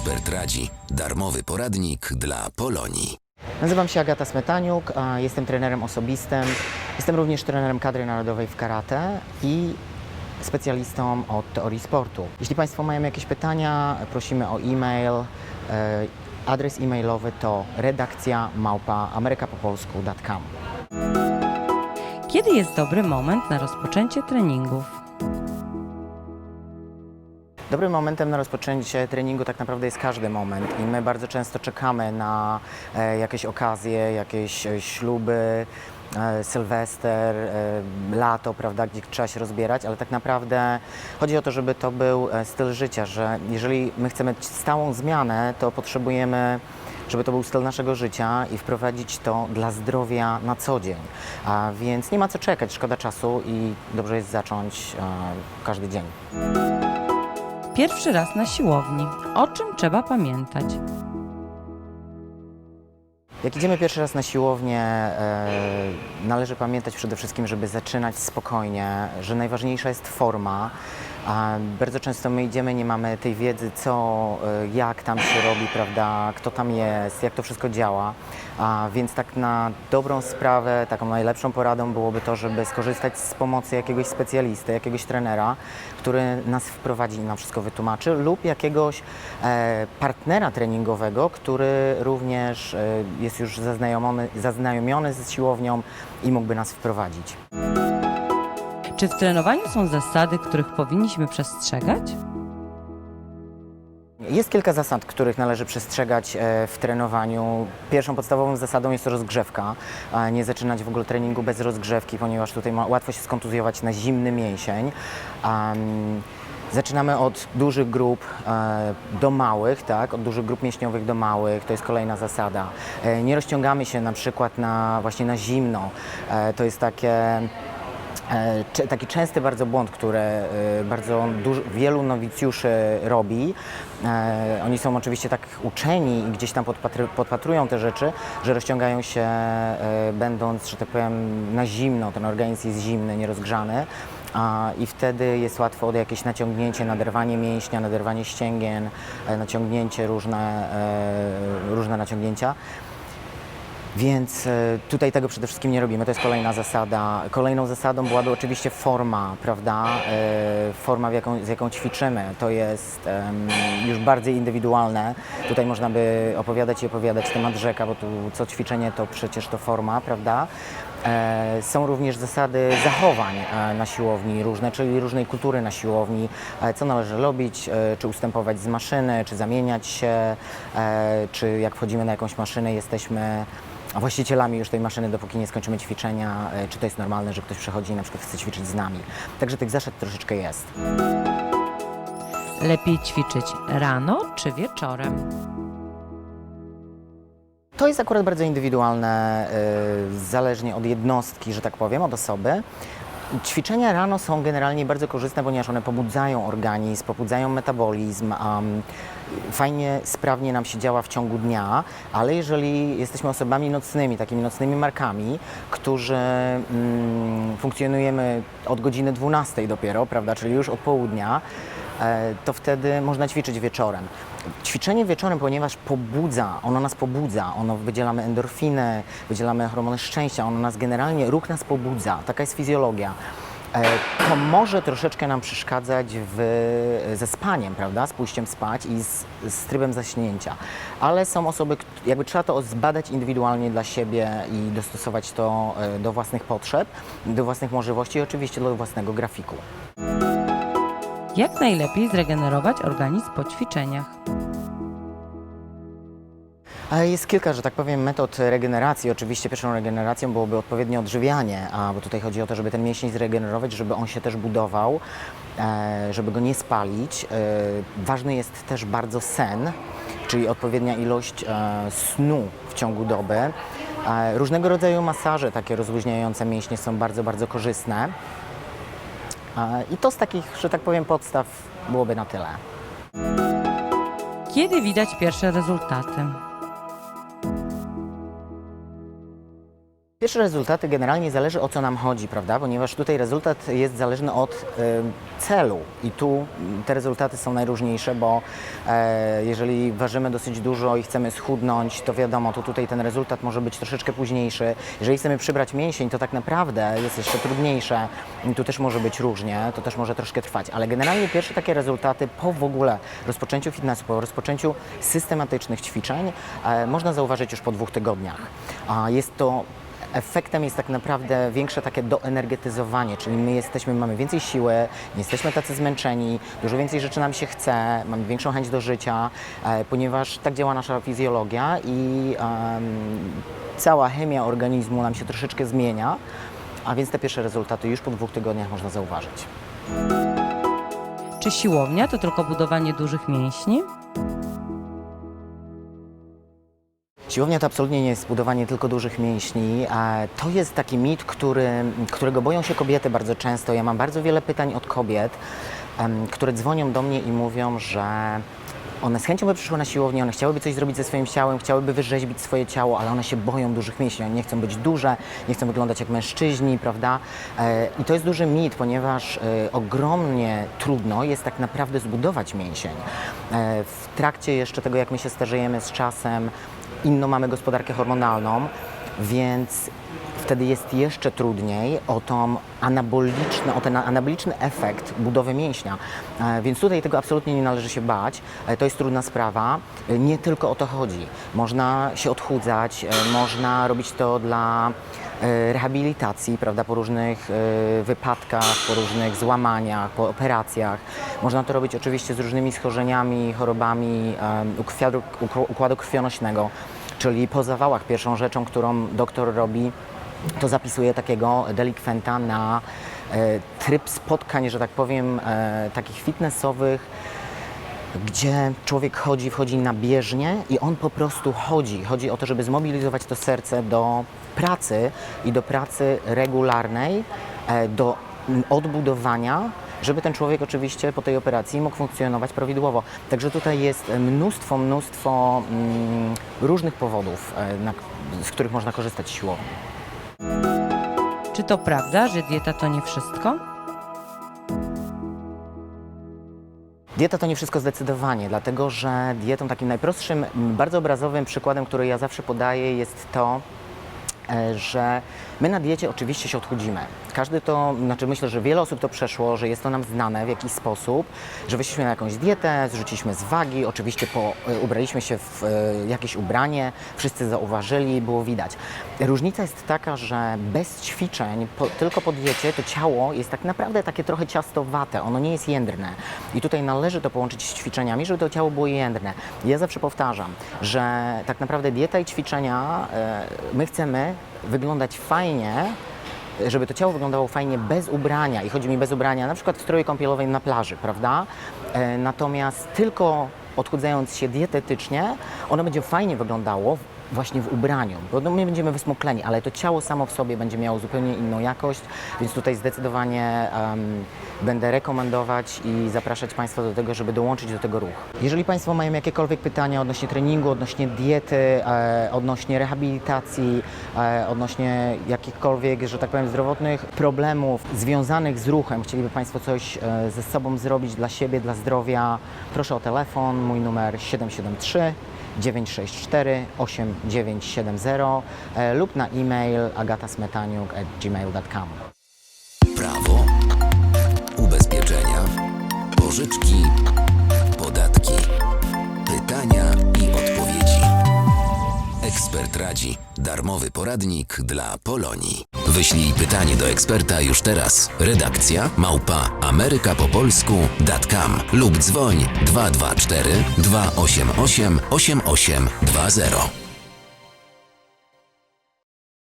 Expert radzi. Darmowy poradnik dla Polonii. Nazywam się Agata Smetaniuk, jestem trenerem osobistym. Jestem również trenerem kadry narodowej w karate i specjalistą od teorii sportu. Jeśli Państwo mają jakieś pytania, prosimy o e-mail. E, Adres e-mailowy to redakcja małpa amerykapopolsku.com. Kiedy jest dobry moment na rozpoczęcie treningów? Dobrym momentem na rozpoczęcie treningu tak naprawdę jest każdy moment i my bardzo często czekamy na e, jakieś okazje, jakieś e, śluby, e, sylwester, lato, prawda, gdzie trzeba się rozbierać, ale tak naprawdę chodzi o to, żeby to był styl życia, że jeżeli my chcemy stałą zmianę, to potrzebujemy żeby to był styl naszego życia i wprowadzić to dla zdrowia na co dzień. A więc nie ma co czekać, szkoda czasu i dobrze jest zacząć każdy dzień. Pierwszy raz na siłowni. O czym trzeba pamiętać? Jak idziemy pierwszy raz na siłownię, e, należy pamiętać przede wszystkim, żeby zaczynać spokojnie, że najważniejsza jest forma. A bardzo często my idziemy, nie mamy tej wiedzy, co, e, jak tam się robi, prawda, kto tam jest, jak to wszystko działa. A więc tak na dobrą sprawę, taką najlepszą poradą byłoby to, żeby skorzystać z pomocy jakiegoś specjalisty, jakiegoś trenera, który nas wprowadzi i nam wszystko wytłumaczy, lub jakiegoś e, partnera treningowego, który również e, jest już zaznajomiony, zaznajomiony z siłownią i mógłby nas wprowadzić. Czy w trenowaniu są zasady, których powinniśmy przestrzegać? Jest kilka zasad, których należy przestrzegać e, w trenowaniu. Pierwszą podstawową zasadą jest rozgrzewka. Nie zaczynać w ogóle treningu bez rozgrzewki, ponieważ tutaj łatwo się skontuzjować na zimny mięsień. Am, Zaczynamy od dużych grup e, do małych, tak? Od dużych grup mięśniowych do małych, to jest kolejna zasada. E, nie rozciągamy się na przykład na, właśnie na zimno. To jest takie taki częsty bardzo błąd, który e, bardzo dużo, wielu nowicjuszy robi. E, Oni są oczywiście tak uczeni i gdzieś tam podpatry, podpatrują te rzeczy, że rozciągają się e, będąc, że tak powiem, na zimno. Ten organizm jest zimny, nierozgrzany. I wtedy jest łatwo od jakieś naciągnięcie, naderwanie mięśnia, naderwanie ścięgien, e, naciągnięcie, różne, e, różne naciągnięcia. Więc e, tutaj tego przede wszystkim nie robimy. To jest kolejna zasada. Kolejną zasadą byłaby oczywiście forma, prawda? E, Forma, w jaką, z jaką ćwiczymy. To jest już bardziej indywidualne. Tutaj można by opowiadać i opowiadać temat rzeka, bo tu co ćwiczenie to przecież to forma, prawda? E, Są również zasady zachowań na siłowni różne, czyli różnej kultury na siłowni, co należy robić, czy ustępować z maszyny, czy zamieniać się, czy jak wchodzimy na jakąś maszynę, jesteśmy właścicielami już tej maszyny, dopóki nie skończymy ćwiczenia, e, czy to jest normalne, że ktoś przychodzi i na przykład chce ćwiczyć z nami. Także tych zasad troszeczkę jest. Lepiej ćwiczyć rano czy wieczorem? To jest akurat bardzo indywidualne, y, zależnie od jednostki, że tak powiem, od osoby. Ćwiczenia rano są generalnie bardzo korzystne, ponieważ one pobudzają organizm, pobudzają metabolizm. Um, fajnie, sprawnie nam się działa w ciągu dnia, ale jeżeli jesteśmy osobami nocnymi, takimi nocnymi markami, którzy mm, funkcjonujemy od godziny 12 dopiero, prawda, czyli już od południa, to wtedy można ćwiczyć wieczorem. Ćwiczenie wieczorem, ponieważ pobudza, ono nas pobudza, ono wydzielamy endorfiny, wydzielamy hormony szczęścia, ono nas generalnie, ruch nas pobudza, taka jest fizjologia. E, To może troszeczkę nam przeszkadzać w, ze spaniem, prawda, z pójściem spać i z, z trybem zaśnięcia, ale są osoby, jakby trzeba to zbadać indywidualnie dla siebie i dostosować to e, do własnych potrzeb, do własnych możliwości i oczywiście do własnego grafiku. Jak najlepiej zregenerować organizm po ćwiczeniach? Ale Jest kilka, że tak powiem, metod regeneracji. Oczywiście pierwszą regeneracją byłoby odpowiednie odżywianie, a bo tutaj chodzi o to, żeby ten mięsień zregenerować, żeby on się też budował, e, żeby go nie spalić. E, ważny jest też bardzo sen, czyli odpowiednia ilość e, snu w ciągu doby. Różnego rodzaju masaże takie rozluźniające mięśnie są bardzo, bardzo korzystne. I to z takich, że tak powiem, podstaw byłoby na tyle. Kiedy widać pierwsze rezultaty? Pierwsze rezultaty generalnie zależy o co nam chodzi, prawda? Ponieważ tutaj rezultat jest zależny od y, celu i tu te rezultaty są najróżniejsze, bo e, jeżeli ważymy dosyć dużo i chcemy schudnąć, to wiadomo, to tutaj ten rezultat może być troszeczkę późniejszy. Jeżeli chcemy przybrać mięsień, to tak naprawdę jest jeszcze trudniejsze. Tu też może być różnie, to też może troszkę trwać, ale generalnie pierwsze takie rezultaty po w ogóle rozpoczęciu fitnessu, po rozpoczęciu systematycznych ćwiczeń e, można zauważyć już po dwóch tygodniach. Jest to efektem jest tak naprawdę większe takie doenergetyzowanie, czyli my jesteśmy, mamy więcej siły, nie jesteśmy tacy zmęczeni, dużo więcej rzeczy nam się chce, mamy większą chęć do życia, e, ponieważ tak działa nasza fizjologia i cała chemia organizmu nam się troszeczkę zmienia, a więc te pierwsze rezultaty już po dwóch tygodniach można zauważyć. Czy siłownia to tylko budowanie dużych mięśni? Siłownia to absolutnie nie jest budowanie tylko dużych mięśni. To jest taki mit, który, którego boją się kobiety bardzo często. Ja mam bardzo wiele pytań od kobiet, które dzwonią do mnie i mówią, że one z chęcią by przyszły na siłownię, one chciałyby coś zrobić ze swoim ciałem, chciałyby wyrzeźbić swoje ciało, ale one się boją dużych mięśni, one nie chcą być duże, nie chcą wyglądać jak mężczyźni, prawda? E, I to jest duży mit, ponieważ e, ogromnie trudno jest tak naprawdę zbudować mięsień. E, W trakcie jeszcze tego, jak my się starzejemy z czasem, inną mamy gospodarkę hormonalną, więc wtedy jest jeszcze trudniej o, tą anaboliczne, o ten anaboliczny efekt budowy mięśnia. E, Więc tutaj tego absolutnie nie należy się bać. E, To jest trudna sprawa. E, Nie tylko o to chodzi. Można się odchudzać, można robić to dla rehabilitacji, prawda, po różnych e, wypadkach, po różnych złamaniach, po operacjach. Można to robić oczywiście z różnymi schorzeniami, chorobami e, układu, ukł- układu krwionośnego, czyli po zawałach pierwszą rzeczą, którą doktor robi, to zapisuje takiego delikwenta na e, tryb spotkań, że tak powiem, e, takich fitnessowych, gdzie człowiek chodzi, wchodzi na bieżnię i on po prostu chodzi. Chodzi o to, żeby zmobilizować to serce do pracy i do pracy regularnej, e, do odbudowania, żeby ten człowiek oczywiście po tej operacji mógł funkcjonować prawidłowo. Także tutaj jest mnóstwo, mnóstwo mm, różnych powodów, e, z których można korzystać z siłowni. Czy to prawda, że dieta to nie wszystko? Dieta to nie wszystko zdecydowanie, dlatego że dietą takim najprostszym, bardzo obrazowym przykładem, który ja zawsze podaję, jest to, e, że my na diecie oczywiście się odchudzimy. Każdy to, znaczy myślę, że wiele osób to przeszło, że jest to nam znane w jakiś sposób, że weszliśmy na jakąś dietę, zrzuciliśmy z wagi, oczywiście po, e, ubraliśmy się w e, jakieś ubranie, wszyscy zauważyli, było widać. Różnica jest taka, że bez ćwiczeń, po, tylko po diecie, to ciało jest tak naprawdę takie trochę ciastowate, ono nie jest jędrne. I tutaj należy to połączyć z ćwiczeniami, żeby to ciało było jędrne. Ja zawsze powtarzam, że tak naprawdę dieta i ćwiczenia, e, my chcemy wyglądać fajnie, żeby to ciało wyglądało fajnie bez ubrania i chodzi mi bez ubrania, na przykład w stroju kąpielowej na plaży, prawda? E, natomiast tylko odchudzając się dietetycznie, ono będzie fajnie wyglądało właśnie w ubraniu, bo no, my będziemy wysmokleni, ale to ciało samo w sobie będzie miało zupełnie inną jakość, więc tutaj zdecydowanie um, będę rekomendować i zapraszać Państwa do tego, żeby dołączyć do tego ruchu. Jeżeli Państwo mają jakiekolwiek pytania odnośnie treningu, odnośnie diety, e, odnośnie rehabilitacji, e, odnośnie jakichkolwiek, że tak powiem, zdrowotnych problemów związanych z ruchem, chcieliby Państwo coś e, ze sobą zrobić dla siebie, dla zdrowia, proszę o telefon, mój numer 773 964 8 970 e, lub na e-mail agatasmetaniuk.gmail.com Prawo, ubezpieczenia, pożyczki, podatki, pytania i odpowiedzi. Ekspert radzi. Darmowy poradnik dla Polonii. Wyślij pytanie do eksperta już teraz. Redakcja małpa amerykapopolsku.com lub dzwoń 224 288 8820.